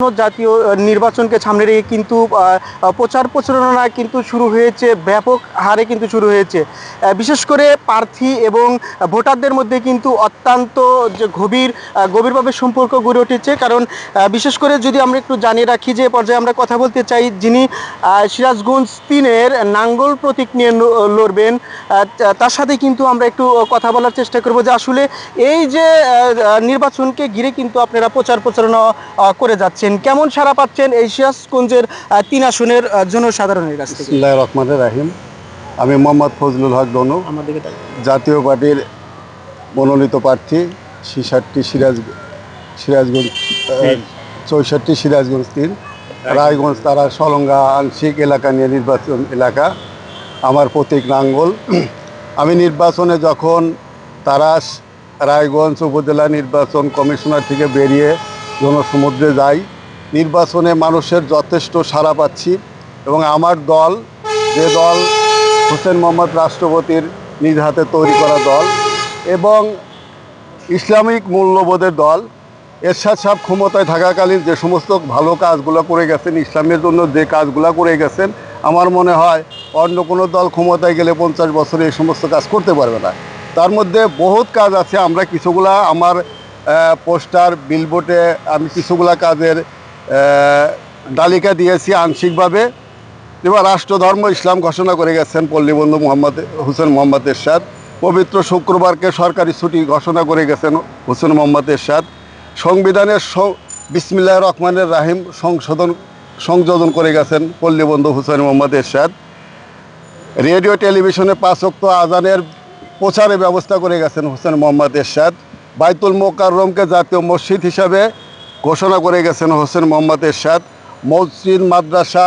জাতীয় নির্বাচনকে সামনে রেখে কিন্তু প্রচার প্রচারণা কিন্তু শুরু হয়েছে, ব্যাপক হারে কিন্তু শুরু হয়েছে। বিশেষ করে প্রার্থী এবং ভোটারদের মধ্যে কিন্তু অত্যন্ত যে গভীর গভীরভাবে সম্পর্ক গড়ে উঠেছে। কারণ বিশেষ করে যদি আমরা একটু জানিয়ে রাখি যে পর্যায়ে আমরা কথা বলতে চাই, যিনি সিরাজগঞ্জ তিনের নাঙ্গল প্রতীক নিয়ে লড়বেন তার সাথে কিন্তু আমরা একটু কথা বলার চেষ্টা করব যে আসলে এই যে নির্বাচনকে ঘিরে কিন্তু আপনারা প্রচার প্রচারণা করে করে যাচ্ছেন কেমন সারা পাচ্ছেন এই সিরাজগঞ্জের তিন আসনের জনসাধারণের কাছ থেকে? রহমান রাহিম। আমি মোহাম্মদ ফজলুল হক দনু জাতীয় পার্টির মনোনীত প্রার্থী ছিষট্টি সিরাজ সিরাজগঞ্জ চৌষট্টি সিরাজগঞ্জ তিন। রায়গঞ্জ তারা সলঙ্গা আংশিক এলাকা নিয়ে নির্বাচন এলাকা। আমার প্রতীক নাঙ্গল আমি নির্বাচনে যখন তারাস রায়গঞ্জ উপজেলা নির্বাচন কমিশনার থেকে বেরিয়ে জনসমুদ্রে যাই নির্বাচনে মানুষের যথেষ্ট সাড়া পাচ্ছি এবং আমার দল, যে দল হোসেন মোহাম্মদ রাষ্ট্রপতির নিজ হাতে তৈরি করা দল এবং ইসলামিক মূল্যবোধের দল, এরশাদ সাহেব ক্ষমতায় থাকাকালীন যে সমস্ত ভালো কাজগুলো করে গেছেন, ইসলামের জন্য যে কাজগুলো করে গেছেন, আমার মনে হয় অন্য কোনো দল ক্ষমতায় গেলে পঞ্চাশ বছরে এই সমস্ত কাজ করতে পারবে না। তার মধ্যে বহুত কাজ আছে, আমরা কিছুগুলা আমার পোস্টার বিলবোর্ডে আমি কিছুগুলা কাজের তালিকা দিয়েছি আংশিকভাবে। এবার রাষ্ট্রধর্ম ইসলাম ঘোষণা করে গেছেন পল্লীবন্ধু মোহাম্মদ হোসেন মোহাম্মদ এরশাদ। পবিত্র শুক্রবারকে সরকারি ছুটি ঘোষণা করে গেছেন হুসেন মোহাম্মদ এরশাদ। সংবিধানের বিসমিল্লাহ রহমানের রাহিম সংশোধন সংযোজন করে গেছেন পল্লীবন্ধু হুসেন মোহাম্মদ এরশাদ। রেডিও, টেলিভিশনে পাঁচক্ত আজানের প্রচারে ব্যবস্থা করে গেছেন হোসেন মোহাম্মদ এরশাদ। বাইতুল মোকাররমকে জাতীয় মসজিদ হিসাবে ঘোষণা করে গেছেন হোসেন মোহাম্মদ এরশাদ। মসজিদ মাদ্রাসা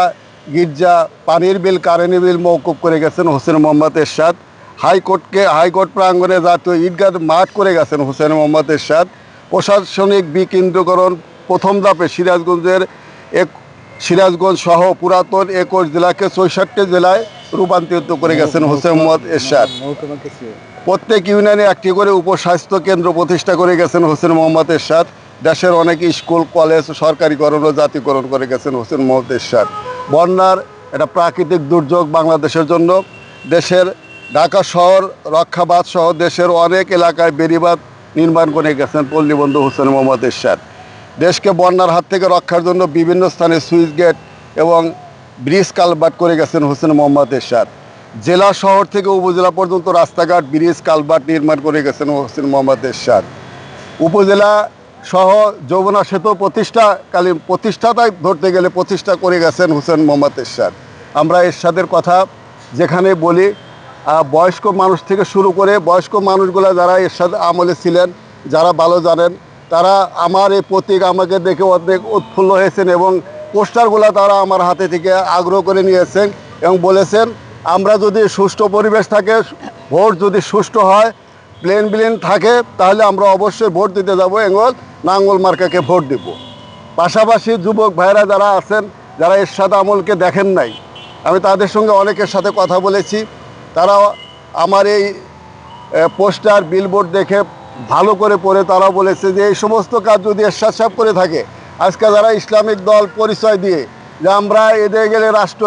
গির্জা পানির বিল কারেন্ট বিল মৌকুব করে গেছেন হোসেন মোহাম্মদ এরশাদ। হাইকোর্টকে হাইকোর্ট প্রাঙ্গণে জাতীয় ঈদগাহ মাঠ করে গেছেন হোসেন মোহাম্মদ এরশাদ। প্রশাসনিক বিকেন্দ্রীকরণ প্রথম ধাপে সিরাজগঞ্জের এক সিরাজগঞ্জ সহ পুরাতন একুশ জেলাকে চৌষট্টি জেলায় রূপান্তরিত করে গেছেন হোসেন মোহাম্মদ এরশাদ। প্রত্যেক ইউনিয়নে একটি করে উপস্বাস্থ্য কেন্দ্র প্রতিষ্ঠা করে গেছেন হোসেন মোহাম্মদ এরশাদ। দেশের অনেক স্কুল, কলেজ সরকারিকরণ ও জাতীয়করণ করে গেছেন হোসেন মোহাম্মদ এরশাদ। বন্যার একটা প্রাকৃতিক দুর্যোগ বাংলাদেশের জন্য। দেশের ঢাকা শহর রক্ষাবাদ সহ দেশের অনেক এলাকায় বেড়িবাঁধ নির্মাণ করে গেছেন পল্লীবন্ধু হোসেন মোহাম্মদ এরশাদ। দেশকে বন্যার হাত থেকে রক্ষার জন্য বিভিন্ন স্থানে সুইচ গেট এবং ব্রিজ কালভার্ট করে গেছেন হোসেন মোহাম্মদ এরশাদ। জেলা শহর থেকে উপজেলা পর্যন্ত রাস্তাঘাট, ব্রিজ কালভার্ট নির্মাণ করে গেছেন হোসেন মোহাম্মদ এরশাদ। উপজেলা সহ যৌবনা সেতু প্রতিষ্ঠাকালীন প্রতিষ্ঠাতায় ধরতে গেলে প্রতিষ্ঠা করে গেছেন হোসেন মোহাম্মদ এরশাদ। আমরা এরশাদের কথা যেখানে বলি বয়স্ক মানুষ থেকে শুরু করে বয়স্ক মানুষগুলো যারা এরশাদ আমলে ছিলেন, যারা ভালো জানেন, তারা আমার এই প্রতীক আমাকে দেখে অর্ধেক উৎফুল্ল হয়েছেন এবং পোস্টারগুলো তারা আমার হাতে থেকে আগ্রহ করে নিয়েছেন এবং বলেছেন, আমরা যদি সুষ্ঠু পরিবেশ থাকে, ভোট যদি সুষ্ঠু হয় প্লেন প্লেন থাকে, তাহলে আমরা অবশ্যই ভোট দিতে যাব এঙ্গল নাঙ্গল মার্কাকে ভোট দেব। পাশাপাশি যুবক ভাইরা যারা আছেন, যারা এরশাদ আমলকে দেখেন নাই, আমি তাদের সঙ্গে অনেকের সাথে কথা বলেছি তারা আমার এই পোস্টার বিলবোর্ড দেখে ভালো করে পড়ে তারা বলেছে যে এই সমস্ত কাজ যদি এরশাদ সাহেব করে থাকে, আজকে যারা ইসলামিক দল পরিচয় দিয়ে, যে আমরা এদের গেলে রাষ্ট্র,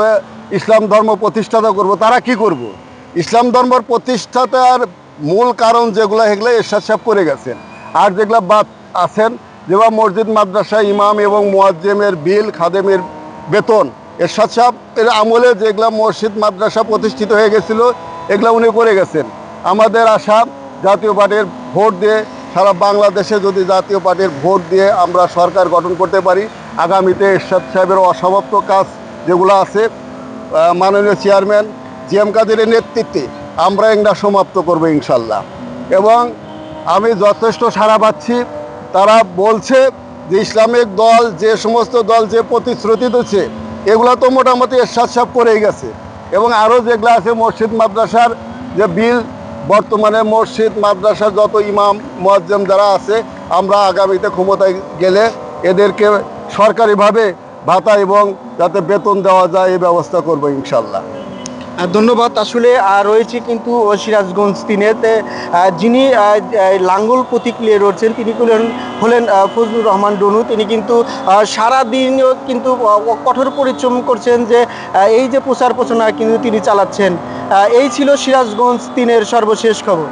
ইসলাম ধর্ম প্রতিষ্ঠাতা করব, তারা কি করব? ইসলাম ধর্মের প্রতিষ্ঠাতার মূল কারণ যেগুলো সেগুলো এরশাদ সাহেব করে গেছেন। আর যেগুলো বাদ আছেন, যেমন মসজিদ, মাদ্রাসা, ইমাম এবং মোয়াজ্জেমের বিল, খাদেমের বেতন এরশাদ সাহেব এর আমলে যেগুলো মসজিদ, মাদ্রাসা প্রতিষ্ঠিত হয়ে গেছিল, এগুলো উনি করে গেছেন। আমাদের আশা, জাতীয় পার্টির ভোট দিয়ে সারা বাংলাদেশে যদি জাতীয় পার্টির ভোট দিয়ে আমরা সরকার গঠন করতে পারি, আগামীতে এরশাদ সাহেবের অসমাপ্ত কাজ যেগুলো আছে মাননীয় চেয়ারম্যান জি এম কাদেরের নেতৃত্বে আমরা এগুলা সমাপ্ত করব ইনশাল্লাহ। এবং আমি যথেষ্ট সাড়া পাচ্ছি, তারা বলছে যে ইসলামিক দল, যে সমস্ত দল, যে প্রতিশ্রুতি দিচ্ছে, এগুলো তো মোটামুটি এরশাদ সাহেব করেই গেছে। এবং আরও যেগুলো আছে, মসজিদ, মাদ্রাসার যে বিল, বর্তমানে মসজিদ, মাদ্রাসার যত ইমাম, মুয়াজ্জেম যারা আছে, আমরা আগামীতে ক্ষমতায় গেলে এদেরকে সরকারিভাবে ভাতা এবং যাতে বেতন দেওয়া যায়, এই ব্যবস্থা করব ইনশাল্লাহ। ধন্যবাদ। আসলে রয়েছে কিন্তু সিরাজগঞ্জ তিনেতে যিনি লাঙ্গল প্রতীক নিয়ে রয়েছেন, তিনি হলেন ফজলুর রহমান ডনু। তিনি কিন্তু সারাদিন কিন্তু কঠোর পরিশ্রম করছেন যে এই যে প্রচার প্রচারণা কিন্তু তিনি চালাচ্ছেন। এই ছিল সিরাজগঞ্জ তিনের সর্বশেষ খবর।